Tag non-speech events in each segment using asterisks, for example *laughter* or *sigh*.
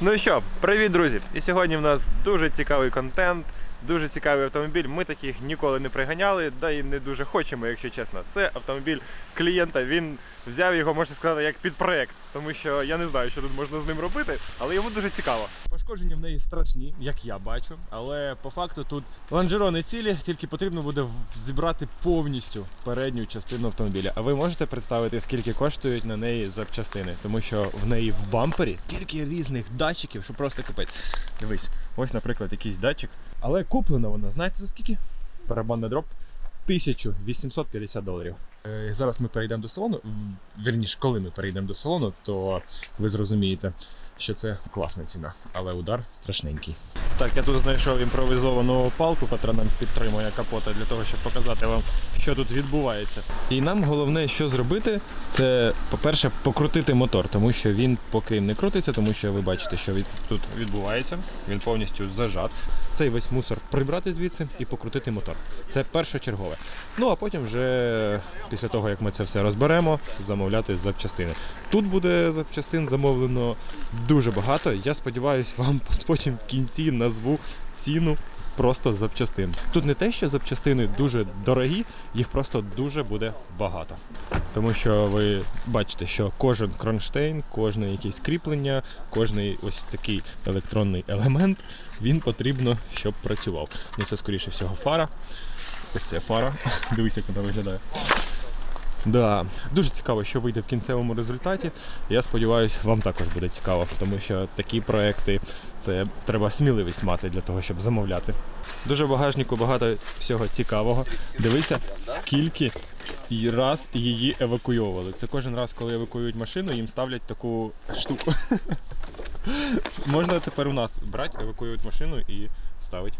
Ну і що, привіт, друзі! І сьогодні в нас дуже цікавий контент, дуже цікавий автомобіль. Ми таких ніколи не приганяли, да і не дуже хочемо, якщо чесно. Це автомобіль клієнта. Він взяв його, можна сказати, як під проект, тому що я не знаю, що тут можна з ним робити, але йому дуже цікаво. Пошкодження в неї страшні, як я бачу, але по факту тут лонжерони цілі, тільки потрібно буде зібрати повністю передню частину автомобіля. А ви можете представити, скільки коштують на неї запчастини? Тому що в неї в бампері тільки різних датчиків, що просто капець. Дивись, ось, наприклад, якийсь датчик. Але куплена вона, знаєте за скільки? Барабанний дроп 1850 доларів. Е, Зараз ми перейдемо до салону. Вірніше, коли ми перейдемо до салону, то ви зрозумієте, що це класна ціна, але удар страшненький. Так, я тут знайшов імпровізовану палку, яка нам підтримує капота для того, щоб показати вам, що тут відбувається. І нам головне, що зробити, це, по-перше, покрутити мотор, тому що він поки не крутиться, тому що ви бачите, що від, тут відбувається. Він повністю зажат. Цей весь мусор прибрати звідси і покрутити мотор. Це першочергове. Ну а потім вже після того, як ми це все розберемо, замовляти запчастини. Тут буде запчастин замовлено дуже багато. Я сподіваюся, вам *laughs* потім в кінці назву ціну просто запчастин. Тут не те, що запчастини дуже дорогі, їх просто дуже буде багато. Тому що ви бачите, що кожен кронштейн, кожне якесь кріплення, кожний ось такий електронний елемент, він потрібно, щоб працював. Ну це скоріше всього фара. Ось це фара. *laughs* Дивись, як вона виглядає. Да. Дуже цікаво, що вийде в кінцевому результаті. Я сподіваюся, вам також буде цікаво, тому що такі проекти це треба сміливість мати для того, щоб замовляти. Дуже в багажнику багато всього цікавого. Дивися, скільки і раз її евакуйовували. Це кожен раз, коли евакуюють машину, їм ставлять таку штуку. *laughs* Можна тепер у нас брати, евакуюють машину і ставить.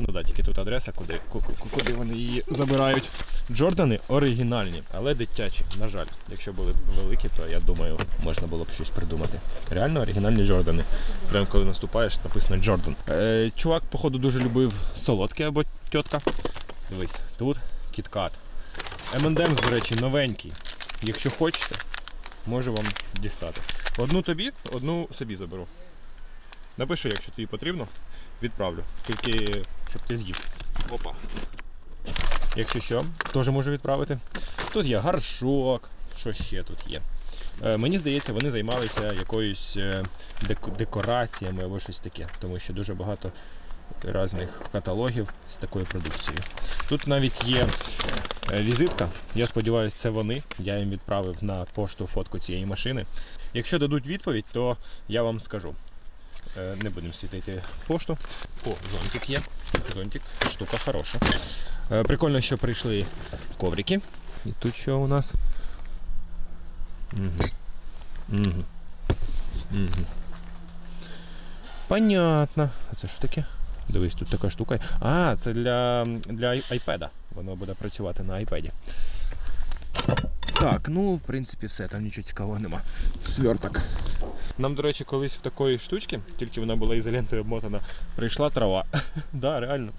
Ну да, тільки тут адреса, куди, ку- ку- куди вони її забирають. Джордани оригінальні, але дитячі, на жаль. Якщо були б великі, то я думаю, можна було б щось придумати. Реально оригінальні Джордани. Прямо коли наступаєш, написано Джордан. Е, чувак, походу, дуже любив солодке або тітка. Дивись, тут кіткат. M&M's, до речі, новенький. Якщо хочете, можу вам дістати. Одну тобі, одну собі заберу. Напиши, якщо тобі потрібно, відправлю. Тільки щоб ти з'їв. Опа. Якщо що, теж можу відправити. Тут є гаршок, що ще тут є. Е, мені здається, вони займалися якоюсь е, дек- декораціями або щось таке, тому що дуже багато різних каталогів з такою продукцією. Тут навіть є е, візитка. Я сподіваюся, це вони. Я їм відправив на пошту фотку цієї машини. Якщо дадуть відповідь, то я вам скажу. Е, Не будемо світити пошту. О, зонтик є. Зонтик, штука хороша. Е, Прикольно, що прийшли коврики. І тут що у нас? Угу. Угу. Угу. Понятно. А це що таке? Дивись, тут така штука. А, це для, для ай- айпеда. Воно буде працювати на айпеді. Так, ну в принципі все, там нічого цікавого нема. Сверток. Нам, до речі, колись в такої штучки, тільки вона була ізолентою обмотана, прийшла трава. *laughs* да, реально.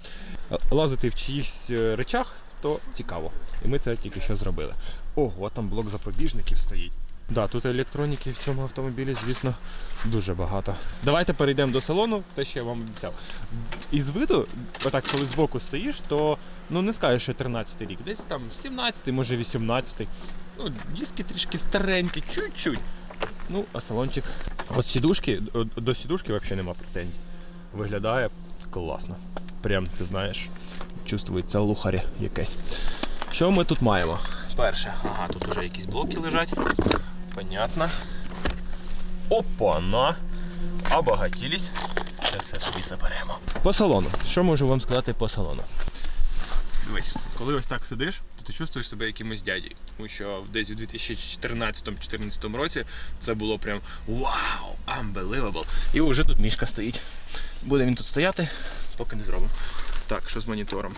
Лазити в чиїхсь е, речах, то цікаво. І ми це тільки що зробили. Ого, там блок запобіжників стоїть. Да, тут електроніки в цьому автомобілі, звісно, дуже багато. Давайте перейдемо до салону, те, що я вам обіцяв. Із виду, отак, коли збоку стоїш, то ну не скажеш, що 13 рік. Десь там 17-й, може 18-й. Ну, диски трішки старенькі, чуть-чуть. Ну, а салончик. От сідушки, до сідушки взагалі нема претензій. Виглядає класно. Прям, ти знаєш, чувствується лухарі якесь. Що ми тут маємо? Перше, ага, тут вже якісь блоки лежать. Понятно. Опа-на! Обагатілись. Це все собі заберемо. По салону. Що можу вам сказати по салону? Дивись, коли ось так сидиш, то ти чувствуєш себе якимось дядей. Тому що десь у 2014-2014 році це було прям вау, unbelievable. І вже тут мішка стоїть. Буде він тут стояти, поки не зробимо. Так, що з монітором?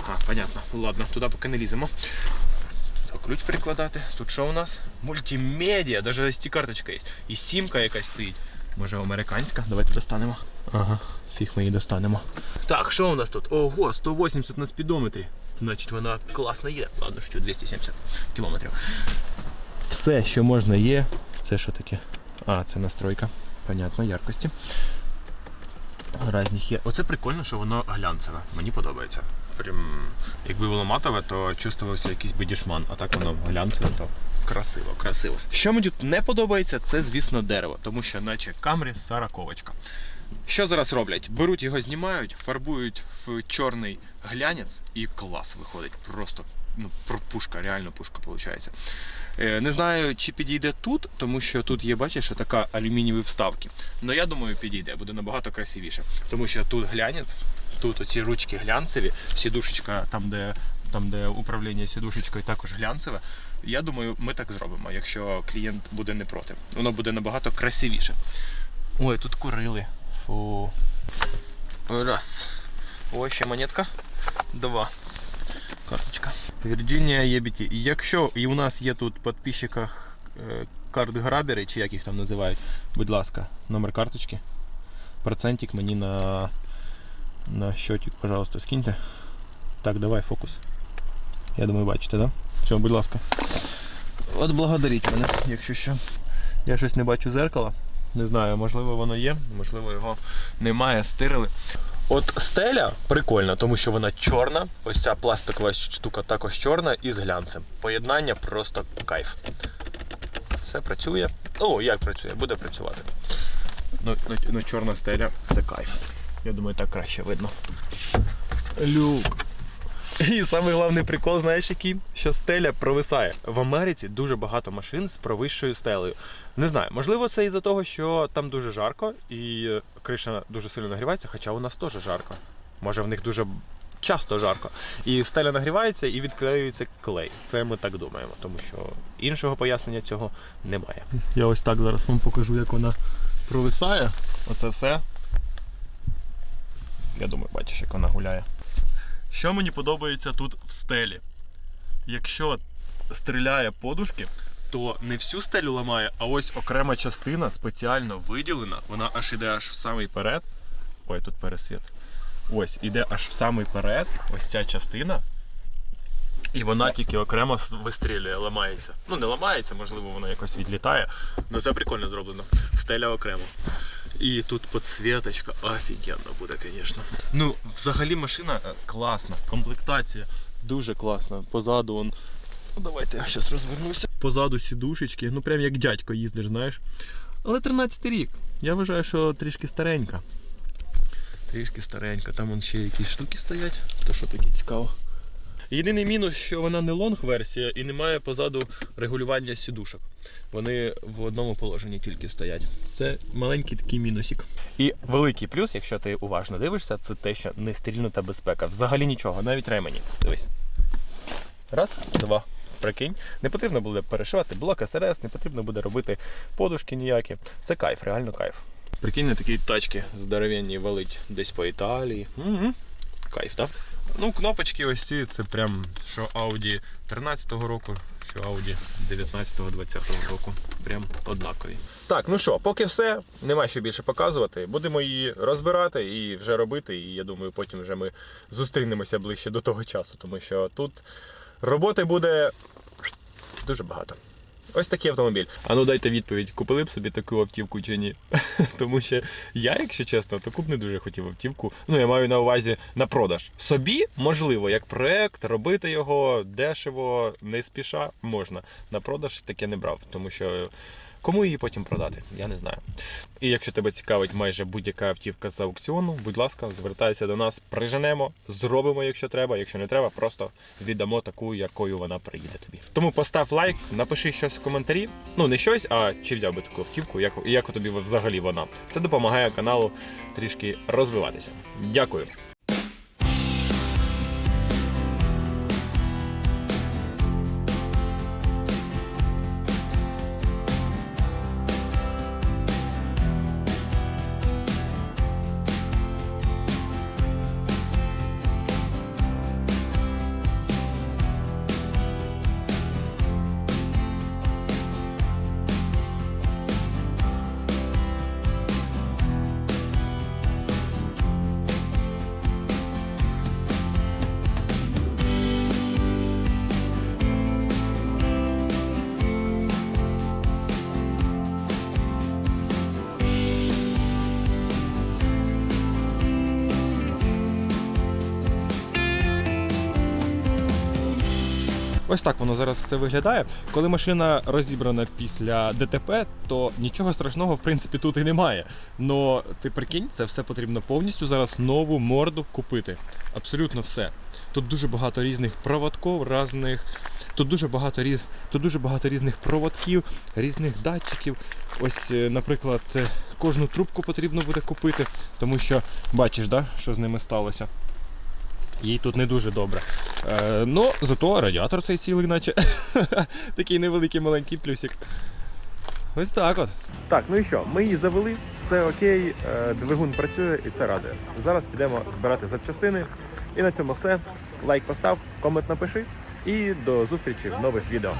Ага, понятно. Ладно, туди поки не ліземо. Ключ прикладати. Тут що у нас? Мультимедіа, навіть SD-карточка є. І сімка якась стоїть. Може американська? Давайте достанемо. Ага, фіг ми її достанемо. Так, що у нас тут? Ого, 180 на спідометрі. Значить, вона класно є. Ладно, що 270 кілометрів. Все, що можна є. Це що таке? А, це настройка. понятно, яркості. Разних є. Оце прикольно, що воно глянцеве. Мені подобається. Прям, якби було матове, то чувствувався якийсь бедішман, а так воно глянцеве, то красиво, красиво. Що мені тут не подобається, це, звісно, дерево, тому що наче камрі сараковочка. Що зараз роблять? Беруть його, знімають, фарбують в чорний глянець і клас виходить. Просто ну, пушка, реально пушка виходить. Е, Не знаю, чи підійде тут, тому що тут є, бачиш, така алюмінієві вставки. Але я думаю, підійде, буде набагато красивіше. Тому що тут глянець, тут оці ручки глянцеві, сідушечка, там, де, там, де управління сідушечкою, також глянцеве. Я думаю, ми так зробимо, якщо клієнт буде не проти. Воно буде набагато красивіше. Ой, тут курили. Фу. Раз. Ось ще монетка. Два. Карточка. Virginia EBT. Якщо і у нас є тут в підписчиках е, карт-грабери, чи як їх там називають, будь ласка, номер карточки. Процентик мені на, на счетик, пожалуйста, скиньте. Так, давай фокус. Я думаю, бачите? Да? Все, будь ласка. От благодаріть мене, якщо що. Я щось не бачу зеркала. Не знаю, можливо воно є, можливо його немає, стирили. От стеля прикольна, тому що вона чорна. Ось ця пластикова штука також чорна і з глянцем. Поєднання просто кайф. Все працює. О, як працює, буде працювати. Ну, ну, ну чорна стеля це кайф. Я думаю, так краще видно. Люк. І самий головний прикол, знаєш який? Що стеля провисає. В Америці дуже багато машин з провищою стелею. Не знаю, можливо, це із-за того, що там дуже жарко і е, криша дуже сильно нагрівається, хоча у нас теж жарко. Може в них дуже часто жарко. І стеля нагрівається і відклеюється клей. Це ми так думаємо, тому що іншого пояснення цього немає. Я ось так зараз вам покажу, як вона провисає. Оце все. Я думаю, бачиш, як вона гуляє. Що мені подобається тут в стелі? Якщо стріляє подушки, то не всю стелю ламає, а ось окрема частина спеціально виділена. Вона аж іде аж в самий перед. Ой, тут пересвіт. Ось, іде аж в самий перед, ось ця частина. І вона тільки окремо вистрілює, ламається. Ну, не ламається, можливо, вона якось відлітає. Ну це прикольно зроблено. Стеля окремо. І тут підсвіточка офігенно буде, звісно. Ну, взагалі машина е, класна, комплектація дуже класна. Позаду он. Ну, давайте я зараз розвернуся. Позаду сідушечки, ну прям як дядько їздиш, знаєш. Але 13 рік. Я вважаю, що трішки старенька. Трішки старенька. Там вон ще якісь штуки стоять. То що таке цікаво. Єдиний мінус, що вона не лонг-версія і немає позаду регулювання сідушок. Вони в одному положенні тільки стоять. Це маленький такий мінусик. І великий плюс, якщо ти уважно дивишся, це те, що не стрільнута безпека. Взагалі нічого, навіть ремені. Дивись. Раз, два. Прикинь, не потрібно буде перешивати блок СРС, не потрібно буде робити подушки ніякі. Це кайф, реально кайф. Прикинь, на такі тачки здоровенні валить десь по Італії. Угу. Кайф, так? Ну, кнопочки ось ці, це прям що Audi 13-го року, що Audi 19-20 року. Прям однакові. Так, ну що, поки все, нема що більше показувати. Будемо її розбирати і вже робити. І я думаю, потім вже ми зустрінемося ближче до того часу, тому що тут роботи буде дуже багато. Ось такий автомобіль. А ну дайте відповідь, купили б собі таку автівку чи ні? *laughs* Тому що я, якщо чесно, таку б не дуже хотів автівку. Ну, я маю на увазі на продаж. Собі, можливо, як проект, робити його дешево, не спіша, можна. На продаж таке не брав, тому що кому її потім продати, я не знаю. І якщо тебе цікавить майже будь-яка автівка з аукціону, будь ласка, звертайся до нас, приженемо, зробимо, якщо треба. Якщо не треба, просто віддамо таку, якою вона приїде тобі. Тому постав лайк, напиши щось в коментарі. Ну не щось, а чи взяв би таку автівку, як, як тобі взагалі вона. Це допомагає каналу трішки розвиватися. Дякую. Ось так воно зараз все виглядає. Коли машина розібрана після ДТП, то нічого страшного в принципі тут і немає. Но ти прикинь, це все потрібно повністю зараз нову морду купити. Абсолютно все. Тут дуже багато різних проводків, різних. Тут дуже багато різ... тут дуже багато різних проводків, різних датчиків. Ось, е, наприклад, е, кожну трубку потрібно буде купити, тому що бачиш, да, що з ними сталося. Їй тут не дуже добре. Е, ну, зато радіатор цей цілий, наче. *laughs* Такий невеликий маленький плюсик. Ось так от. Так, ну і що? Ми її завели, все окей, е, двигун працює і це радує. Зараз підемо збирати запчастини. І на цьому все. Лайк постав, комент напиши і до зустрічі в нових відео.